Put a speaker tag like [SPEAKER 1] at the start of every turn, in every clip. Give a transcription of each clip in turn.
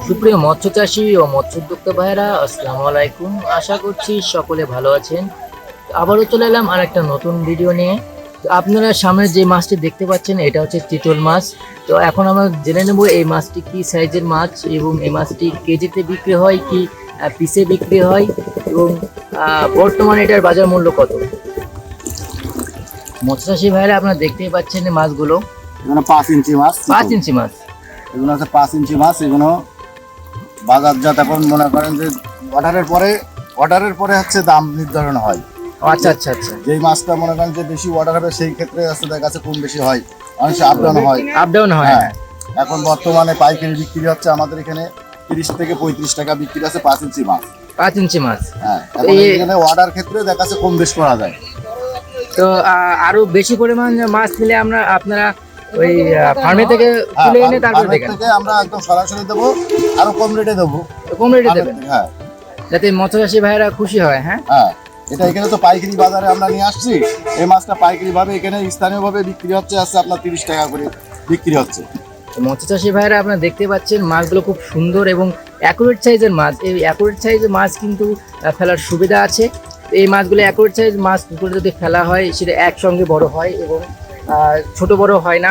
[SPEAKER 1] সুপ্রিয় মৎস্য চাষি ও মৎস্য উদ্যোক্তা ভাইয়েরা আসসালামু আলাইকুম। আশা করছি সকলে ভালো আছেন। আবারও চলে এলাম আর একটা নতুন ভিডিও নিয়ে। তো আপনারা সামনে যে মাছটি দেখতে পাচ্ছেন এটা হচ্ছে চিতল মাছ। তো এখন আমরা জেনে নেব এই মাছটি কি সাইজের মাছ এবং এই মাছটি কেজিতে বিক্রি হয় কি পিসে বিক্রি হয় এবং বর্তমানে এটার বাজার মূল্য কত? মৎস্য চাষী ভাইয়েরা আপনারা দেখতেই পাচ্ছেন এই মাছগুলো।
[SPEAKER 2] এগুলো পাঁচ ইঞ্চি মাছ।
[SPEAKER 1] পাঁচ ইঞ্চি মাছ।
[SPEAKER 2] এগুলো হচ্ছে পাঁচ ইঞ্চি মাছ এগুলো বাজারজাত এখন মনে করেন যে অর্ডারের পরে অর্ডারের পরে হচ্ছে দাম নির্ধারণ হয়।
[SPEAKER 1] আচ্ছা আচ্ছা আচ্ছা।
[SPEAKER 2] যেই মাছটা মনে করেন যে বেশি অর্ডার হবে সেই ক্ষেত্রে হচ্ছে দেখা যাচ্ছে কম বেশি হয়। অনেক আপ ডাউন হয়।
[SPEAKER 1] আপ ডাউন হয়।
[SPEAKER 2] হ্যাঁ। এখন বর্তমানে পাইকারি বিক্রি হচ্ছে আমাদের এখানে তিরিশ থেকে পঁয়ত্রিশ টাকা বিক্রি আছে পাঁচ ইঞ্চি মাছ।
[SPEAKER 1] পাঁচ ইঞ্চি মাছ।
[SPEAKER 2] হ্যাঁ এখন এখানে অর্ডার ক্ষেত্রে দেখা যাচ্ছে কম বেশ করা যায়।
[SPEAKER 1] তো আরও বেশি পরিমাণ মাছ নিলে আমরা আপনারা ওই ফার্মে থেকে
[SPEAKER 2] হ্যাঁ,
[SPEAKER 1] তুলে এনে তারপরে দেখেন।
[SPEAKER 2] থেকে আমরা একদম সরাসরি দেবো আরও কম রেটে দেবো।
[SPEAKER 1] কম রেটে দেবেন?
[SPEAKER 2] হ্যাঁ।
[SPEAKER 1] যাতে মৎস্যচাষী ভাইয়েরা খুশি হয় হ্যাঁ?
[SPEAKER 2] হ্যাঁ এটা এখানে তো পাইকারি বাজারে আমরা নিয়ে আসছি। এই মাছটা পাইকারি ভাবে এখানে স্থানীয় ভাবে বিক্রি হচ্ছে আসছে আপনার তিরিশ টাকা করে বিক্রি হচ্ছে।
[SPEAKER 1] মৎস্যচাষী ভাইয়েরা আপনারা দেখতে পাচ্ছেন মাছগুলো খুব সুন্দর এবং অ্যাকুরেট সাইজের মাছ। এই অ্যাকুরেট সাইজের মাছ কিন্তু ফেলার সুবিধা আছে। এই মাছগুলো অ্যাকুরেট সাইজ মাছ পুকুরে যদি ফেলা হয় সেটা একসঙ্গে বড় হয় এবং ছোট বড় হয় না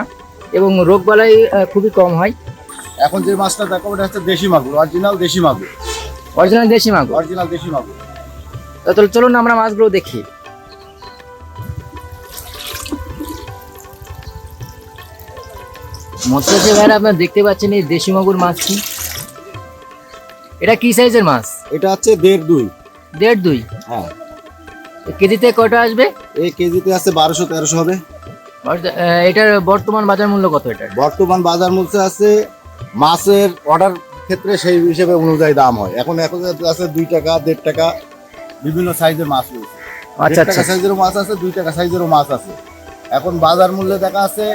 [SPEAKER 1] এবং রোগবালাই খুবই কম হয়।
[SPEAKER 2] এখন যে মাছটা দেখো ওটা হচ্ছে দেশি মাগুর অরিজিনাল দেশি মাগুর।
[SPEAKER 1] অরিজিনাল দেশি মাগুর?
[SPEAKER 2] অরিজিনাল দেশি মাগুর।
[SPEAKER 1] তাহলে চলুন আমরা মাছগুলো দেখি। মৎস্যচাষী ভাইরা আপনারা দেখতে পাচ্ছেন এই দেশি মাগুর মাছটি। এটা কি সাইজের মাছ?
[SPEAKER 2] এটা হচ্ছে দেড় দুই।
[SPEAKER 1] দেড় দুই?
[SPEAKER 2] হ্যাঁ।
[SPEAKER 1] কেজিতে কয়টা আসবে?
[SPEAKER 2] এই কেজিতে আছে বারোশো তেরোশো হবে।
[SPEAKER 1] এটার বর্তমান বাজার মূল্য কত এটার?
[SPEAKER 2] বর্তমান বাজার মূল্য আছে মাছের অর্ডার ক্ষেত্রে সেই হিসেবে অনুযায়ী দাম হয়। এখন এখন আছে দুই টাকা দেড় টাকা বিভিন্ন সাইজের মাছ রয়েছে।
[SPEAKER 1] আচ্ছা
[SPEAKER 2] টাকা
[SPEAKER 1] আচ্ছা।
[SPEAKER 2] সাইজেরও মাছ আছে দুই টাকা সাইজেরও মাছ আছে। এখন বাজার মূল্যে দেখা আছে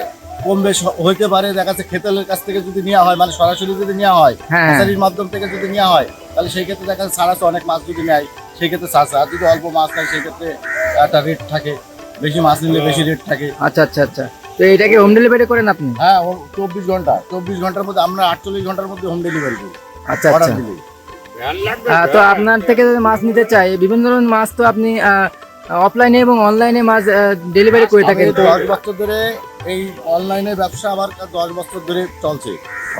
[SPEAKER 2] কম বেশ হইতে পারে দেখা যাচ্ছে খেতেলের কাছ থেকে যদি নেওয়া হয় মানে সরাসরি যদি নেওয়া হয়
[SPEAKER 1] হ্যাঁ।
[SPEAKER 2] মাধ্যম থেকে যদি নেওয়া হয় তাহলে সেই ক্ষেত্রে দেখা যাচ্ছে সারাশো অনেক মাছ যদি নেয় সেই ক্ষেত্রে সারছে আর যদি অল্প মাছ নেয় সেই ক্ষেত্রে একটা রেট থাকে। বেশি মাছ নিলে বেশি রেট থাকে।
[SPEAKER 1] আচ্ছা আচ্ছা আচ্ছা। তো এটাকে হোম ডেলিভারি করেন আপনি?
[SPEAKER 2] হ্যাঁ চব্বিশ ঘণ্টা চব্বিশ ঘণ্টার মধ্যে আমরা আটচল্লিশ ঘণ্টার মধ্যে হোম ডেলিভারি করি।
[SPEAKER 1] আচ্ছা আচ্ছা। তো আপনার থেকে যদি মাছ নিতে চাই বিভিন্ন ধরনের মাছ তো আপনি অফলাইনে এবং অনলাইনে মাছ ডেলিভারি করে থাকেন। তো
[SPEAKER 2] দশ বছর ধরে এই অনলাইনে ব্যবসা আমার দশ বছর ধরে চলছে।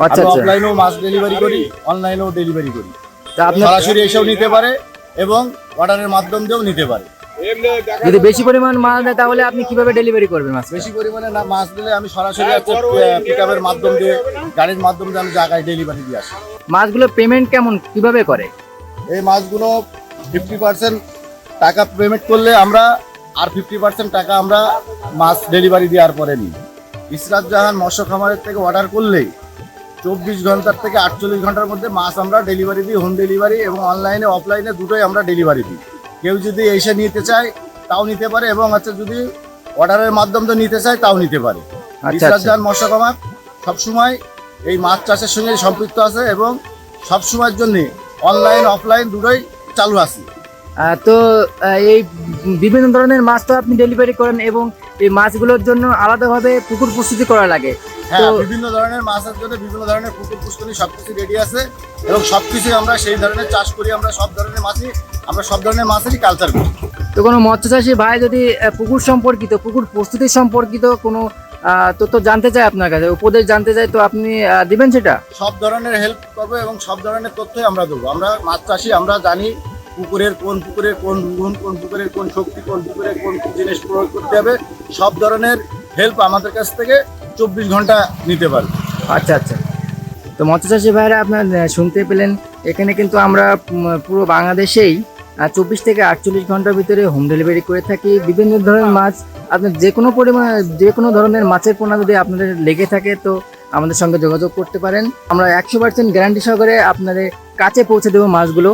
[SPEAKER 1] আচ্ছা
[SPEAKER 2] আমি
[SPEAKER 1] আচ্ছা।
[SPEAKER 2] অফলাইনেও মাছ ডেলিভারি করি অনলাইনেও ডেলিভারি করি।
[SPEAKER 1] তো আপনার
[SPEAKER 2] সরাসরি এসেও নিতে পারে এবং অর্ডারের মাধ্যম দিয়েও নিতে পারে।
[SPEAKER 1] যদি বেশি পরিমাণ মাছ দেয় তাহলে আপনি কীভাবে ডেলিভারি করবেন মাছ?
[SPEAKER 2] বেশি পরিমাণে না মাছ দিলে আমি সরাসরি পিক আপের মাধ্যম দিয়ে গাড়ির মাধ্যম দিয়ে আমি জায়গায় ডেলিভারি দিয়ে আসি।
[SPEAKER 1] মাছগুলো পেমেন্ট কেমন কীভাবে করে?
[SPEAKER 2] এই মাছগুলো ফিফটি পার্সেন্ট টাকা পেমেন্ট করলে আমরা আর ফিফটি পার্সেন্ট টাকা আমরা মাছ ডেলিভারি দেওয়ার পরে নিই। ইসরাত জাহান মৎস্য খামারের থেকে অর্ডার করলেই চব্বিশ ঘণ্টার থেকে আটচল্লিশ ঘণ্টার মধ্যে মাছ আমরা ডেলিভারি দিই হোম ডেলিভারি এবং অনলাইনে অফলাইনে দুটোই আমরা ডেলিভারি দিই। কেউ যদি এসে নিতে চায় তাও নিতে পারে এবং হচ্ছে যদি অর্ডারের মাধ্যম তো নিতে চায় তাও নিতে পারে।
[SPEAKER 1] আচ্ছা
[SPEAKER 2] ইসরাত
[SPEAKER 1] আচ্ছা।
[SPEAKER 2] মৎস্য সবসময় এই মাছ চাষের সঙ্গে সম্পৃক্ত আছে এবং সবসময়ের জন্যে অনলাইন অফলাইন দুটোই চালু আছে।
[SPEAKER 1] তো এই বিভিন্ন ধরনের মাছ তো আপনি ডেলিভারি করেন এবং এই মাছগুলোর জন্য আলাদাভাবে পুকুর প্রস্তুতি করা লাগে।
[SPEAKER 2] হ্যাঁ বিভিন্ন ধরনের মাছের জন্য বিভিন্ন ধরনের পুকুর পুষ্করি সবকিছু রেডি আছে এবং সবকিছুই আমরা সেই ধরনের চাষ করি আমরা সব ধরনের মাছই আমরা সব ধরনের মাছেরই কালচার করি।
[SPEAKER 1] তো কোনো মৎস্যচাষী ভাই যদি পুকুর সম্পর্কিত পুকুর প্রস্তুতি সম্পর্কিত কোনো তথ্য জানতে চায় আপনার কাছে উপদেশ জানতে চাই তো আপনি দিবেন সেটা?
[SPEAKER 2] সব ধরনের হেল্প করব এবং সব ধরনের তথ্যই আমরা দেবো। আমরা মাছ চাষি আমরা জানি পুকুরের কোন পুকুরের কোন গুণ কোন পুকুরের কোন শক্তি কোন পুকুরের কোন জিনিস প্রয়োগ করতে হবে সব ধরনের হেল্প আমাদের কাছ থেকে চব্বিশ ঘণ্টা নিতে পারবে
[SPEAKER 1] আচ্ছা আচ্ছা। তো মৎস্যচাষী ভাইরা আপনার শুনতে পেলেন এখানে কিন্তু আমরা পুরো বাংলাদেশেই চব্বিশ থেকে আটচল্লিশ ঘণ্টার ভিতরে হোম ডেলিভারি করে থাকি। বিভিন্ন ধরনের মাছ আপনার যে কোনো পরিমাণ যে কোনো ধরনের মাছের পোনা যদি আপনাদের লেগে থাকে তো আমাদের সঙ্গে যোগাযোগ করতে পারেন। আমরা একশো পার্সেন্ট গ্যারান্টি সহকারে আপনাদের কাছে পৌঁছে দেবো মাছগুলো।